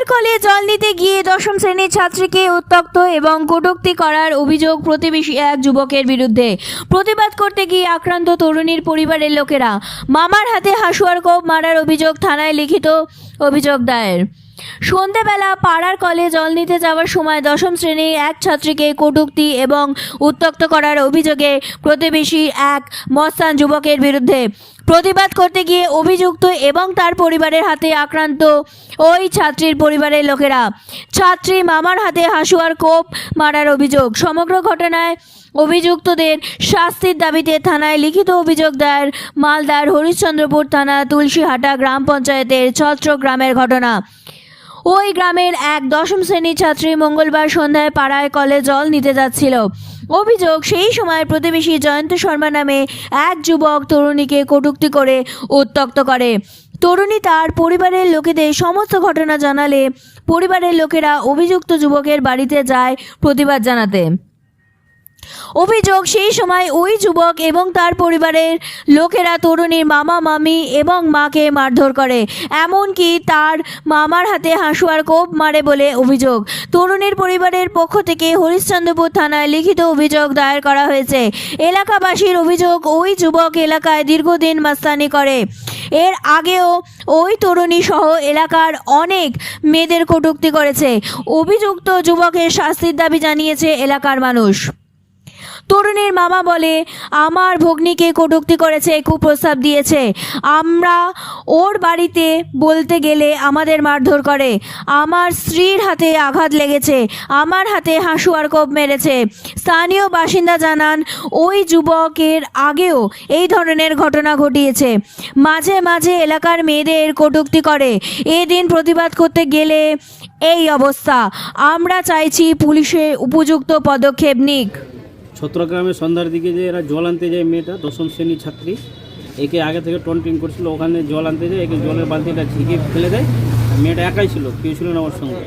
পাড়ার কলে জল নিতে গিয়ে দশম শ্রেণির ছাত্রীকে উত্তক্ত এবং কটূক্তি করার অভিযোগ প্রতিবেশী এক যুবকের বিরুদ্ধে। প্রতিবাদ করতে গিয়ে আক্রান্ত তরুণীর পরিবারের লোকেরা মামার হাতে হাসুয়ার কোপ মারার অভিযোগ থানায় লিখিত অভিযোগ দায়ের। সন্ধেবেলা পাড়ার কলে জল নিতে যাওয়ার সময় দশম শ্রেণির এক ছাত্রীকে কটূক্তি এবং উত্তক্ত করার অভিযোগে প্রতিবেশী এক মস্তান যুবকের বিরুদ্ধে প্রতিবাদ করতে গিয়ে অভিযুক্ত এবং তার পরিবারের হাতে আক্রান্ত ওই ছাত্রীর পরিবারের লোকেরা। ছাত্রী মামার হাতে হাসুয়ার কোপ মারার অভিযোগ। সমগ্র ঘটনায় অভিযুক্তদের শাস্তির দাবিতে থানায় লিখিত অভিযোগ দায়ের মালদার হরিশ্চন্দ্রপুর থানা তুলসীহাটা গ্রাম পঞ্চায়েতের ছত্র গ্রামের ঘটনা। ওই গ্রামের এক দশম শ্রেণির ছাত্রী মঙ্গলবার সন্ধ্যায় পাড়ায় কলে জল নিতে যাচ্ছিল। অভিযোগ, সেই সময় প্রতিবেশী জয়ন্ত শর্মা নামে এক যুবক তরুণীকে কটুক্তি করে উত্তক্ত করে। তরুণী তার পরিবারের লোকেদের সমস্ত ঘটনা জানালে পরিবারের লোকেরা অভিযুক্ত যুবকের বাড়িতে যায় প্রতিবাদ জানাতে। অভিযোগ, সেই সময় ওই যুবক এবং তার পরিবারের লোকেরা তরুণীর মামা, মামি এবং মাকে মারধর করে। এমনকি তার মামার হাতে হাসুয়ার কোপ মারে বলে অভিযোগ। তরুণীর পরিবারের পক্ষ থেকে হরিশ্চন্দ্রপুর থানায় লিখিত অভিযোগ দায়ের করা হয়েছে। এলাকাবাসীর অভিযোগ, ওই যুবক এলাকায় দীর্ঘদিন মাস্তানি করে। এর আগেও ওই তরুণী সহ এলাকার অনেক মেয়েদের কটূক্তি করেছে। অভিযুক্ত যুবকের শাস্তির দাবি জানিয়েছে এলাকার মানুষ। তরুণীর মামা বলে, আমার ভগ্নিকে কটূক্তি করেছে কুপ্রস্তাব দিয়েছে। আমরা ওর বাড়িতে বলতে গেলে আমাদের মারধর করে। আমার স্ত্রীর হাতে আঘাত লেগেছে, আমার হাতে হাসুয়ার কোপ মেরেছে। স্থানীয় বাসিন্দা জানান, ওই যুবকের আগেও এই ধরনের ঘটনা ঘটিয়েছে। মাঝে মাঝে এলাকার মেয়েদের কটূক্তি করে। এদিন প্রতিবাদ করতে গেলে এই অবস্থা। আমরা চাইছি পুলিশে উপযুক্ত পদক্ষেপ নিক। ছত্রগ্রামে সন্ধ্যার দিকে যে এরা জল আনতে যায় মেয়েটা, দশম শ্রেণির ছাত্রী। একে আগে থেকে টন্টিং করছিল, ওখানে জল আনতে যায়, একে জলের বালতিটা ঝিঁকে ফেলে দেয়। মেয়েটা একাই ছিল, কেউ ছিল না ওর সঙ্গে।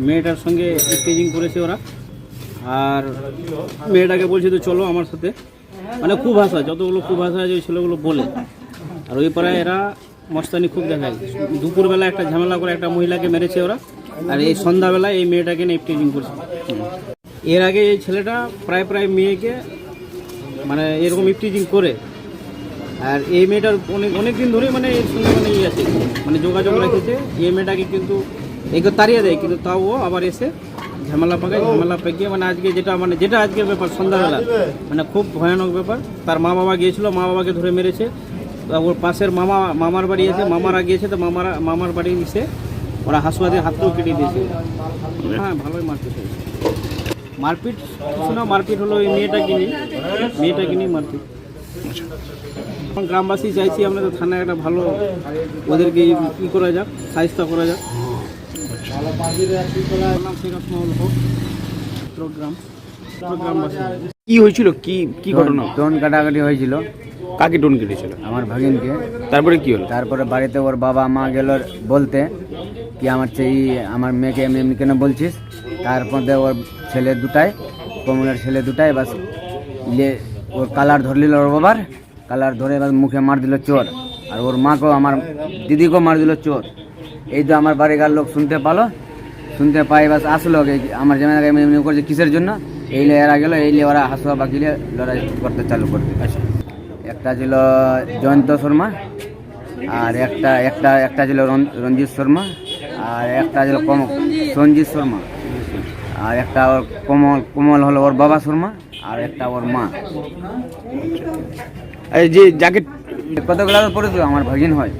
মেয়েটার সঙ্গে স্টেজিং করেছে ওরা। আর মেয়েটাকে বলছে, তো চলো আমার সাথে। মানে খুব ভাষা যতগুলো খুব ভাষা আছে, ওই ছেলেগুলো বলে। আর ওই পাড়ায় এরা মস্তানি খুব দেখায়। দুপুরবেলা একটা ঝামেলা করে একটা মহিলাকে মেরেছে ওরা। আর এই সন্ধ্যাবেলায় এই মেয়েটাকে নিয়ে স্টেজিং করছে। এর আগে এই ছেলেটা প্রায় প্রায় মেয়েকে মানে এরকম ইফটিজিং করে। আর এই মেয়েটার অনেক অনেক দিন ধরেই মানে এর সঙ্গে মানে ইয়ে আছে। মানে যোগাযোগ রেখেছে এই মেয়েটাকে কিন্তু একে তাড়িয়ে দেয়, কিন্তু তাও ও আবার এসে ঝামেলা পাকায়, ঝামেলা পাকিয়ে মানে আজকে যেটা মানে যেটা আজকের ব্যাপার, সন্ধ্যাবেলা। মানে খুব ভয়ানক ব্যাপার। তার মা বাবা গিয়েছিল মা বাবাকে ধরে মেরেছে। ওর পাশের মামা, মামার বাড়ি এসে, মামারা গিয়েছে তো মামারা, মামার বাড়ি এসে ওরা হাসুয়া দিয়ে হাতটাও কেটে দিয়েছে। হ্যাঁ ভালোই মারপিট হয়েছে। মারপিট কিছু না মারপিট হলো ওই মেয়েটাকে নিয়ে মেয়েটাকে নিয়ে মারপিট। এখন গ্রামবাসী চাইছি তো থানায় একটা ভালো ওদেরকে ই করা যাক সাহিত্য করা যাক। নাম শেখ হক চট্টগ্রাম চট্টগ্রামবাসী। কি হয়েছিল? কি কি ঘটনা? টোন কাটাকাটি হয়েছিল। কাকে টোন কেটেছিল? আমার ভাগিনকে। তারপরে কি হলো? তারপরে বাড়িতে ওর বাবা মা গেল বলতে কি আমার চেয়ে আমার মেয়েকে এমনি এমনি কেন বলছিস? তারপরে ওর ছেলে দুটাই কমলের ছেলে দুটাই বাস ইয়ে ওর কালার ধরলিল ওর বাবার কালার ধরে এবার মুখে মার দিল চোর। আর ওর মাকেও আমার দিদিকেও মার দিল চোর। এই তো আমার বাড়িকার লোক শুনতে পালো শুনতে পাই বাস আসলো এই- আমার জামাইকে এমনি এমনি করছে কিসের জন্য? এই লিয়ে এরা গেলো এই লিয়ে ওরা হাসুয়া বাকিলে লড়াই করতে চালু করতে। একটা ছিল জয়ন্ত শর্মা আর একটা একটা একটা ছিল রঞ্জিত শর্মা আর একটা ছিল কম সঞ্জিত শর্মা। আর একটা ওর কমল কমল হলো ওর বাবা শর্মা আর একটা ওর মা। এই যে যাকে কত ক্লাসে পড়েছিল? আমার ভাগিন হয়।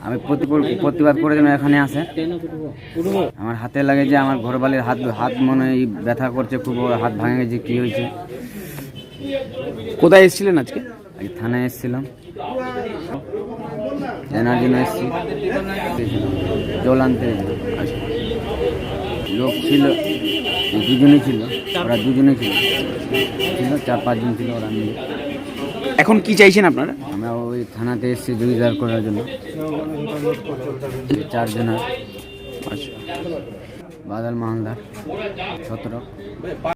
আমি প্রতি- প্রতিবাদ করার জন্য এখানে আসে। আমার হাতে লাগে যে আমার ঘরবালির হাত হাত মনে হয় ব্যথা করছে খুব হাত ভাঙে গেছে কী হয়েছে। কোথায় এসেছিলেন আজকে? আজ থানায় এসেছিলাম। জানার জন্য এসেছি। জল আনতে। লোক ছিল দুজনে ছিল ওরা দুজনে ছিল। ছিল চার পাঁচজন ছিল ওরা মিলে। এখন কি চাইছেন আপনারা? আমরা ওই থানাতে এসেছি জমিদার করার জন্য। চারজনের আচ্ছা। বাদাল মাহালদার সতেরো।